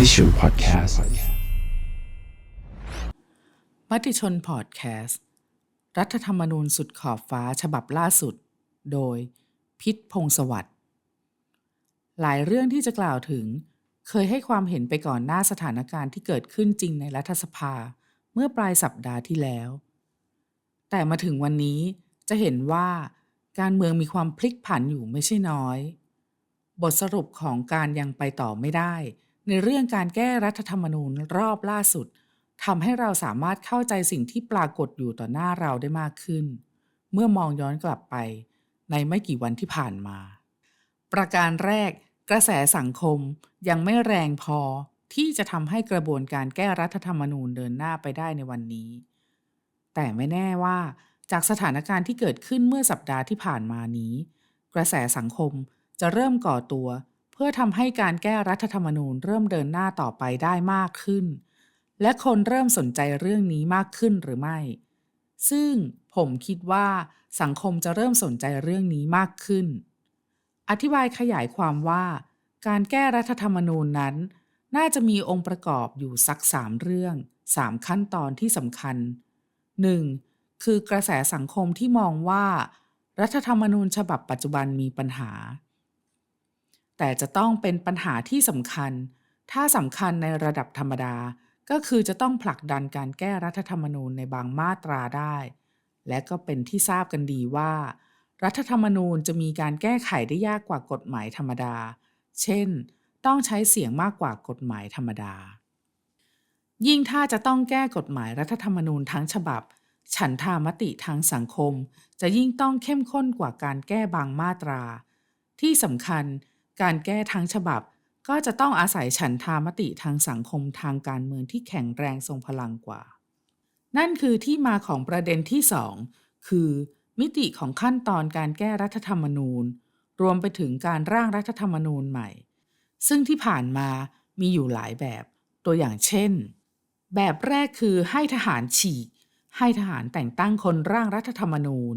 มติชนพอดแคสต์มติชนพอดแคสต์ รัฐธรรมนูญสุดขอบฟ้าฉบับล่าสุด โดยพิษพงศวัสดหลายเรื่องที่จะกล่าวถึง เคยให้ความเห็นไปก่อนหน้าสถานการณ์ที่เกิดขึ้นจริงในรัฐสภาเมื่อปลายสัปดาห์ที่แล้ว แต่มาถึงวันนี้จะเห็นว่าการเมืองมีความพลิกผันอยู่ไม่ใช่น้อย บทสรุปของการยังไปต่อไม่ได้ ในเรื่องการแก้รัฐธรรมนูญรอบล่าสุดทำให้เราสามารถเข้าใจสิ่งที่ปรากฏอยู่ต่อหน้าเราได้มากขึ้น เมื่อมองย้อนกลับไป ในไม่กี่วันที่ผ่านมา ประการแรก กระแสสังคมยังไม่แรงพอที่จะทำให้กระบวนการแก้รัฐธรรมนูญเดินหน้าไปได้ในวันนี้ แต่ไม่แน่ว่า จากสถานการณ์ที่เกิดขึ้นเมื่อสัปดาห์ที่ผ่านมานี้ กระแสสังคมจะเริ่มก่อตัว พื่อทำให้การแก้รัฐธรรมนูญเริ่มเดินหน้าต่อไปได้มากขึ้น และคนเริ่มสนใจเรื่องนี้มากขึ้นหรือไม่ ซึ่งผมคิดว่าสังคมจะเริ่มสนใจเรื่องนี้มากขึ้น อธิบายขยายความว่า การแก้รัฐธรรมนูญนั้น น่าจะมีองค์ประกอบอยู่สักสามเรื่องสามขั้นตอนที่สำคัญ 1. คือกระแสสังคมที่มองว่า รัฐธรรมนูญฉบับปัจจุบันมีปัญหา แต่จะต้องเป็นปัญหาที่สำคัญ ถ้าสำคัญในระดับธรรมดา ก็คือจะต้องผลักดันการแก้รัฐธรรมนูญในบางมาตราได้ และก็เป็นที่ทราบกันดีว่า รัฐธรรมนูญจะมีการแก้ไขได้ยากกว่ากฎหมายธรรมดา เช่น ต้องใช้เสียงมากกว่ากฎหมายธรรมดา ยิ่งถ้าจะต้องแก้กฎหมายรัฐธรรมนูญทั้งฉบับ ฉันทามติทางสังคม จะยิ่งต้องเข้มข้นกว่าการแก้บางมาตรา ที่สำคัญ การแก้ทั้งฉบับก็จะต้องอาศัยฉันทามติทางสังคมทางการเมืองที่แข็งแรงทรงพลังกว่า นั่นคือที่มาของประเด็นที่สองคือ มิติของขั้นตอนการแก้รัฐธรรมนูญ รวมไปถึงการร่างรัฐธรรมนูญใหม่ ซึ่งที่ผ่านมามีอยู่หลายแบบ ตัวอย่างเช่น แบบแรกคือให้ทหารฉีก ให้ทหารแต่งตั้งคนร่างรัฐธรรมนูญ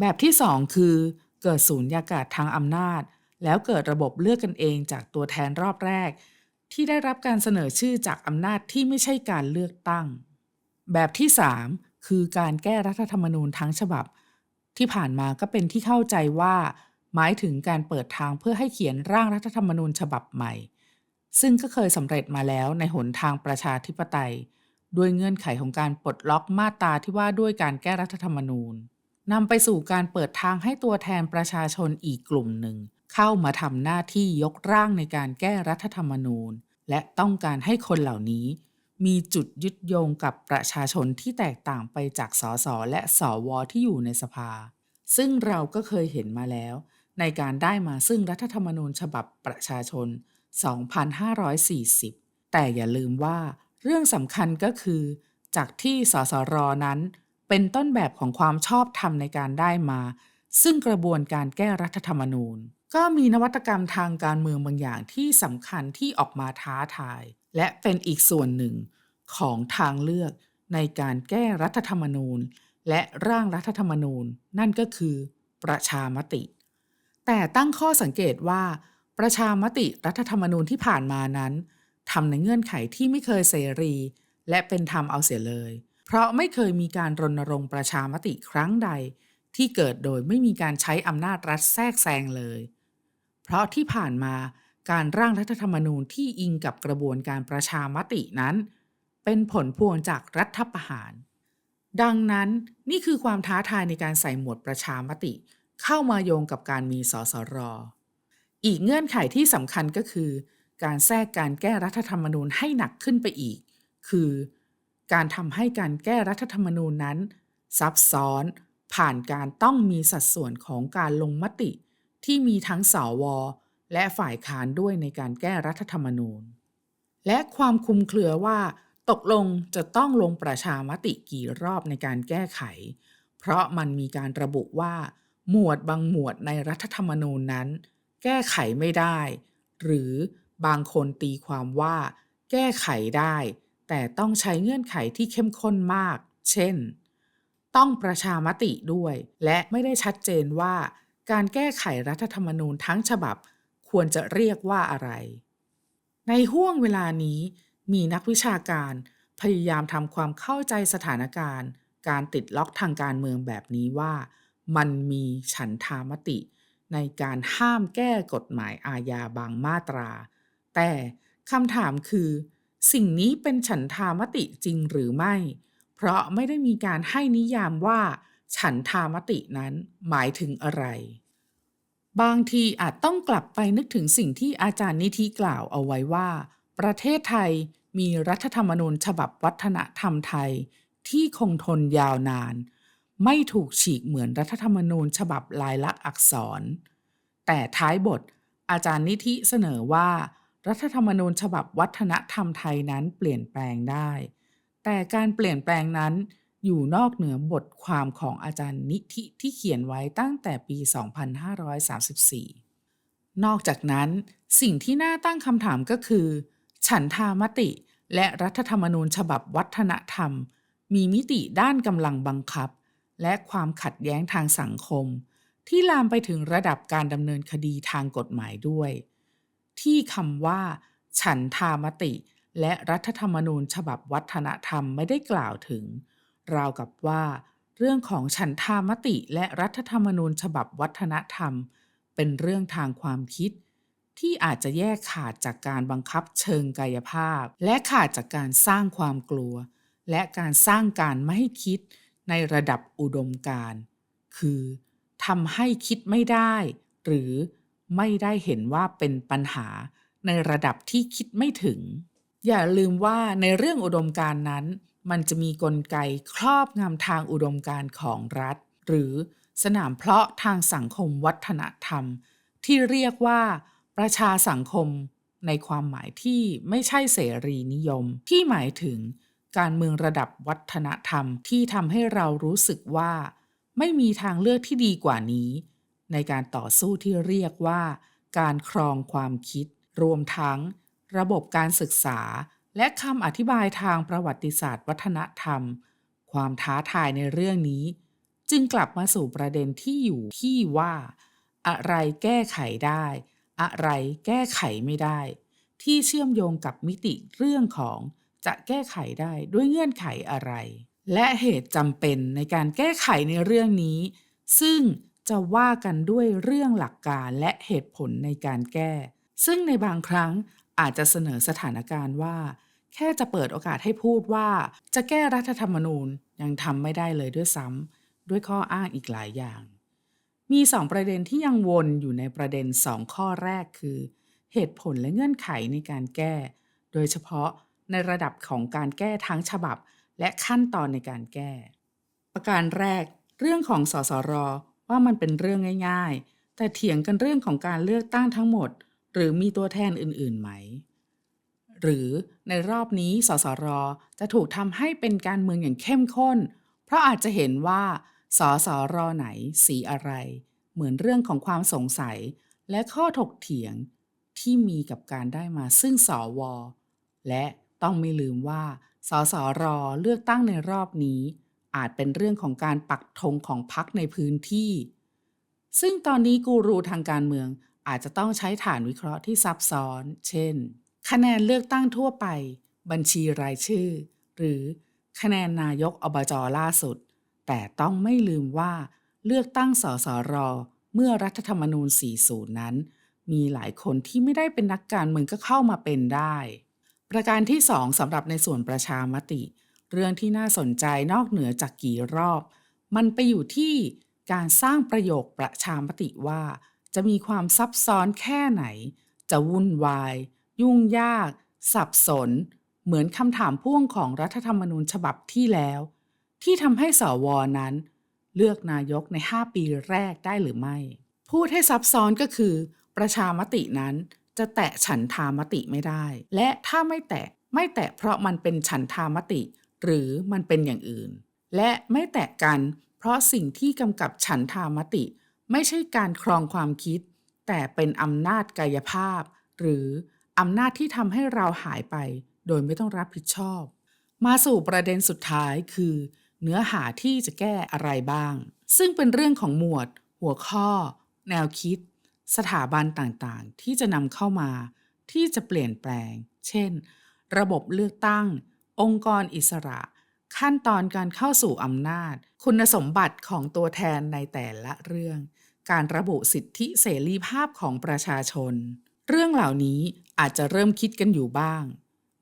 แบบที่สองคือ เกิดศูนยากาศทางอำนาจ แล้วเกิดระบบเลือกกันเองจากตัวแทนรอบแรก ที่ได้รับการเสนอชื่อจากอำนาจที่ไม่ใช่การเลือกตั้ง แบบที่สามคือการแก้รัฐธรรมนูญทั้งฉบับ ที่ผ่านมาก็เป็นที่เข้าใจว่า หมายถึงการเปิดทางเพื่อให้เขียนร่างรัฐธรรมนูญฉบับใหม่ ซึ่งก็เคยสำเร็จมาแล้วในหนทางประชาธิปไตย ด้วยเงื่อนไขของการปลดล็อกมาตราที่ว่าด้วยการแก้รัฐธรรมนูญนำไปสู่การเปิดทางให้ตัวแทนประชาชนอีกกลุ่มหนึ่ง เข้ามาทำหน้าที่ยกร่างในการแก้รัฐธรรมนูญ และต้องการให้คนเหล่านี้ มีจุดยึดโยงกับประชาชนที่แตกต่างไปจากสสและสวที่อยู่ในสภา ซึ่งเราก็เคยเห็นมาแล้ว ในการได้มาซึ่งรัฐธรรมนูญฉบับประชาชน 2540 แต่อย่าลืมว่า เรื่องสำคัญก็คือ จากที่สสรนั้น เป็นต้นแบบของความชอบธรรมในการได้มาซึ่งกระบวนการแก้รัฐธรรมนูญ ก็มีนวัตกรรมทางการเมืองบางอย่างที่สำคัญที่ออกมาท้าทาย และเป็นอีกส่วนหนึ่งของทางเลือกในการแก้รัฐธรรมนูญ และร่างรัฐธรรมนูญ นั่นก็คือประชามติ แต่ตั้งข้อสังเกตว่า ประชามติรัฐธรรมนูญที่ผ่านมานั้นทำในเงื่อนไขที่ไม่เคยเสรี และเป็นธรรมเอาเสียเลย เพราะไม่เคยมีการรณรงค์ประชามติครั้งใด ที่เกิดโดยไม่มีการใช้อำนาจรัฐแทรกแซงเลย เพราะที่ผ่านมาการร่างรัฐธรรมนูญที่อิงกับกระบวนการประชามตินั้น เป็นผลพวงจากรัฐประหาร ดังนั้นนี่คือความท้าทายในการใส่หมวดประชามติ เข้ามาโยงกับการมีสสร อีกเงื่อนไขที่สำคัญก็คือ การแทรกการแก้รัฐธรรมนูญให้หนักขึ้นไปอีก คือ การทำให้การแก้รัฐธรรมนูญนั้น ซับซ้อน ผ่านการต้องมีสัดส่วนของการลงมติ ที่มีทั้งสวและฝ่ายค้านด้วยในการแก้รัฐธรรมนูญ และความคุมเครือว่า ตกลงจะต้องลงประชามติกี่รอบในการแก้ไข เพราะมันมีการระบุว่า หมวดบางหมวดในรัฐธรรมนูญนั้น แก้ไขไม่ได้ หรือบางคนตีความว่า แก้ไขได้ แต่ต้องใช้เงื่อนไขที่เข้มข้นมาก เช่น ต้องประชามติด้วย และไม่ได้ชัดเจนว่า การแก้ไขรัฐธรรมนูญทั้งฉบับควรจะเรียกว่าอะไร ในห่วงเวลานี้มีนักวิชาการพยายามทำความเข้าใจสถานการณ์ การติดล็อกทางการเมืองแบบนี้ว่า มันมีฉันทามติ ในการห้ามแก้กฎหมายอาญาบางมาตรา แต่คำถามคือ สิ่งนี้เป็นฉันทามติจริงหรือไม่ เพราะไม่ได้มีการให้นิยามว่า ฉันทามตินั้นหมายถึงอะไร บางทีอาจต้องกลับไปนึกถึงสิ่งที่อาจารย์นิธิกล่าวเอาไว้ว่า ประเทศไทยมีรัฐธรรมนูญฉบับวัฒนธรรมไทย ที่คงทนยาวนาน ไม่ถูกฉีกเหมือนรัฐธรรมนูญฉบับลายลักษณ์อักษร แต่ท้ายบท อาจารย์นิธิเสนอว่า รัฐธรรมนูญฉบับวัฒนธรรมไทยนั้นเปลี่ยนแปลงได้ แต่การเปลี่ยนแปลงนั้น อยู่นอกเหนือบทความของอาจารย์นิธิที่เขียนไว้ตั้งแต่ปี 2534 นอกจากนั้น สิ่งที่น่าตั้งคำถามก็คือ ฉันทามติ และรัฐธรรมนูญฉบับวัฒนธรรม มีมิติด้านกำลังบังคับ และความขัดแย้งทางสังคม ที่ลามไปถึงระดับการดำเนินคดีทางกฎหมายด้วย ที่คำว่า ฉันทามติ และรัฐธรรมนูญฉบับวัฒนธรรมไม่ได้กล่าวถึง ราวกับว่า เรื่องของฉันทามติและรัฐธรรมนูญฉบับวัฒนธรรม เป็นเรื่องทางความคิด ที่อาจจะแยกขาดจากการบังคับเชิงกายภาพ และขาดจากการสร้างความกลัว และการสร้างการไม่คิดในระดับอุดมการคือทำให้คิดไม่ได้ หรือไม่ได้เห็นว่าเป็นปัญหาในระดับที่คิดไม่ถึง อย่าลืมว่าในเรื่องอุดมการนั้น มันจะมีกลไกครอบงำทางอุดมการณ์ของรัฐ หรือสนามเพาะทางสังคมวัฒนธรรม ที่เรียกว่าประชาสังคมในความหมายที่ไม่ใช่เสรีนิยม ที่หมายถึงการเมืองระดับวัฒนธรรมที่ทำให้เรารู้สึกว่า ไม่มีทางเลือกที่ดีกว่านี้ ในการต่อสู้ที่เรียกว่า การครองความคิด รวมทั้ง ระบบการศึกษา และคำอธิบายทางประวัติศาสตร์ วัฒนธรรม ความท้าทายในเรื่องนี้ จึงกลับมาสู่ประเด็นที่อยู่ที่ว่า อะไรแก้ไขได้ อะไรแก้ไขไม่ได้ ที่เชื่อมโยงกับมิติเรื่องของจะแก้ไขได้ด้วยเงื่อนไขอะไร และเหตุจำเป็นในการแก้ไขในเรื่องนี้ ซึ่งจะว่ากันด้วยเรื่องหลักการและเหตุผลในการแก้ ซึ่งในบางครั้ง อาจจะเสนอสถานการณ์ว่า แค่จะเปิดโอกาสให้พูดว่า จะแก้รัฐธรรมนูญยังทำไม่ได้เลยด้วยซ้ำด้วยข้ออ้างอีกหลายอย่าง มีสองประเด็นที่ยังวนอยู่ในประเด็นสองข้อแรกคือ เหตุผลและเงื่อนไขในการแก้ โดยเฉพาะในระดับของการแก้ทั้งฉบับ และขั้นตอนในการแก้ ประการแรก เรื่องของสสรว่ามันเป็นเรื่องง่าย ๆ แต่เถียงกันเรื่องของการเลือกตั้งทั้งหมด หรือมีตัวแทนอื่นๆไหม หรือในรอบนี้สสรจะถูกทำให้เป็นการเมืองอย่างเข้มข้น เพราะอาจจะเห็นว่าสสรไหนสีอะไร เหมือนเรื่องของความสงสัยและข้อถกเถียงที่มีกับการได้มาซึ่งสว และต้องไม่ลืมว่าสสรเลือกตั้งในรอบนี้ อาจเป็นเรื่องของการปักธงของพรรคในพื้นที่ ซึ่งตอนนี้กูรูทางการเมือง อาจจะต้องใช้ฐานวิเคราะห์ที่ซับซ้อน เช่น คะแนนเลือกตั้งทั่วไป บัญชีรายชื่อ หรือคะแนนนายกอบจล่าสุด แต่ต้องไม่ลืมว่า เลือกตั้งสสร เมื่อรัฐธรรมนูญ 40 นั้น มีหลายคนที่ไม่ได้เป็นนักการเมืองก็เข้ามาเป็นได้ ประการที่สองสำหรับในส่วนประชามติ เรื่องที่น่าสนใจนอกเหนือจากกี่รอบ มันไปอยู่ที่การสร้างประโยคประชามติว่า จะมีความซับซ้อนแค่ไหน จะวุ่นวาย ยุ่งยาก สับสน เหมือนคำถามพ่วงของรัฐธรรมนูญฉบับที่แล้ว ที่ทำให้สวนั้น เลือกนายกใน 5 ปีแรกได้หรือไม่ พูดให้ซับซ้อนก็คือ ประชามตินั้นจะแตะฉันทามติไม่ได้ และถ้าไม่แตะไม่แตะเพราะมันเป็นฉันทามติ หรือมันเป็นอย่างอื่น และไม่แตะกัน เพราะสิ่งที่กำกับฉันทามติ ไม่ใช่การครองความคิด แต่เป็นอำนาจกายภาพ หรืออำนาจที่ทำให้เราหายไป โดยไม่ต้องรับผิดชอบ มาสู่ประเด็นสุดท้ายคือ เนื้อหาที่จะแก้อะไรบ้าง ซึ่งเป็นเรื่องของหมวด หัวข้อ แนวคิด สถาบันต่างๆ ที่จะนำเข้ามา ที่จะเปลี่ยนแปลง เช่น ระบบเลือกตั้ง องค์กรอิสระ ขั้นตอนการเข้าสู่อำนาจ คุณสมบัติของตัวแทนในแต่ละเรื่อง การระบุสิทธิเสรีภาพของประชาชน เรื่องเหล่านี้อาจจะเริ่มคิดกันอยู่บ้าง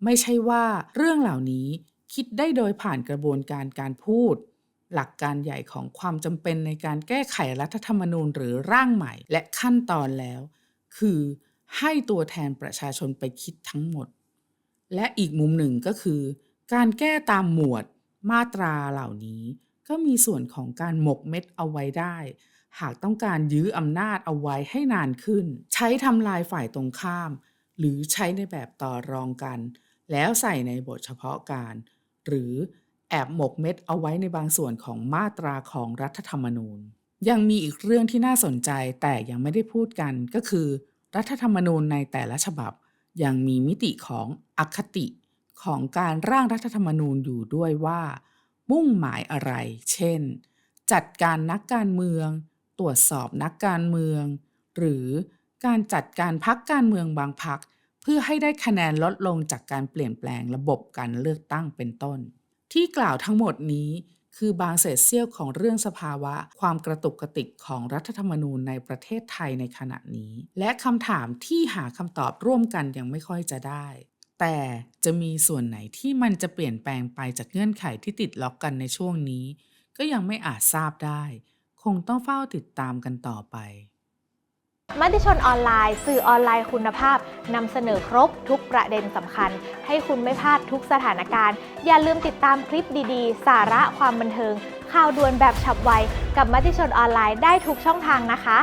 ไม่ใช่ว่าเรื่องเหล่านี้คิดได้โดยผ่านกระบวนการการพูด หลักการใหญ่ของความจำเป็นในการแก้ไขรัฐธรรมนูญหรือร่างใหม่ และขั้นตอนแล้ว คือให้ตัวแทนประชาชนไปคิดทั้งหมด และอีกมุมหนึ่งก็คือ การแก้ตามหมวด มาตราเหล่านี้ก็มีส่วนของการหมกเม็ดเอาไว้ได้ หากต้องการยื้ออำนาจเอาไว้ให้นานขึ้น ใช้ทำลายฝ่ายตรงข้าม หรือใช้ในแบบต่อรองกัน แล้วใส่ในบทเฉพาะการ หรือแอบหมกเม็ดเอาไว้ในบางส่วนของมาตราของรัฐธรรมนูญ ยังมีอีกเรื่องที่น่าสนใจแต่ยังไม่ได้พูดกันก็คือ รัฐธรรมนูญในแต่ละฉบับ ยังมีมิติของอคติ ของการร่างรัฐธรรมนูญอยู่ด้วยว่า มุ่งหมายอะไร เช่น จัดการนักการเมือง ตรวจสอบนักการเมือง หรือการจัดการพักการเมืองบางพัก เพื่อให้ได้คะแนนลดลงจากการเปลี่ยนแปลงระบบการเลือกตั้งเป็นต้น ที่กล่าวทั้งหมดนี้คือบางเศษเสี้ยวของเรื่องสภาวะ ความกระตุกกระติกของรัฐธรรมนูญในประเทศไทยในขณะนี้ และคำถามที่หาคำตอบร่วมกันยังไม่ค่อยจะได้ แต่จะมีส่วนไหนที่มันจะเปลี่ยนแปลงไปจากเงื่อนไขที่ติดล็อกกันในช่วงนี้ ก็ยังไม่อาจทราบได้ คงต้องเฝ้าติดตามกันต่อไปมติชนออนไลน์ สื่อออนไลน์คุณภาพนำเสนอครบทุกประเด็นสำคัญ ให้คุณไม่พลาดทุกสถานการณ์ อย่าลืมติดตามคลิปดีๆ สาระความบันเทิง ข่าวด่วนแบบฉับไว กับมติชนออนไลน์ได้ทุกช่องทางนะคะ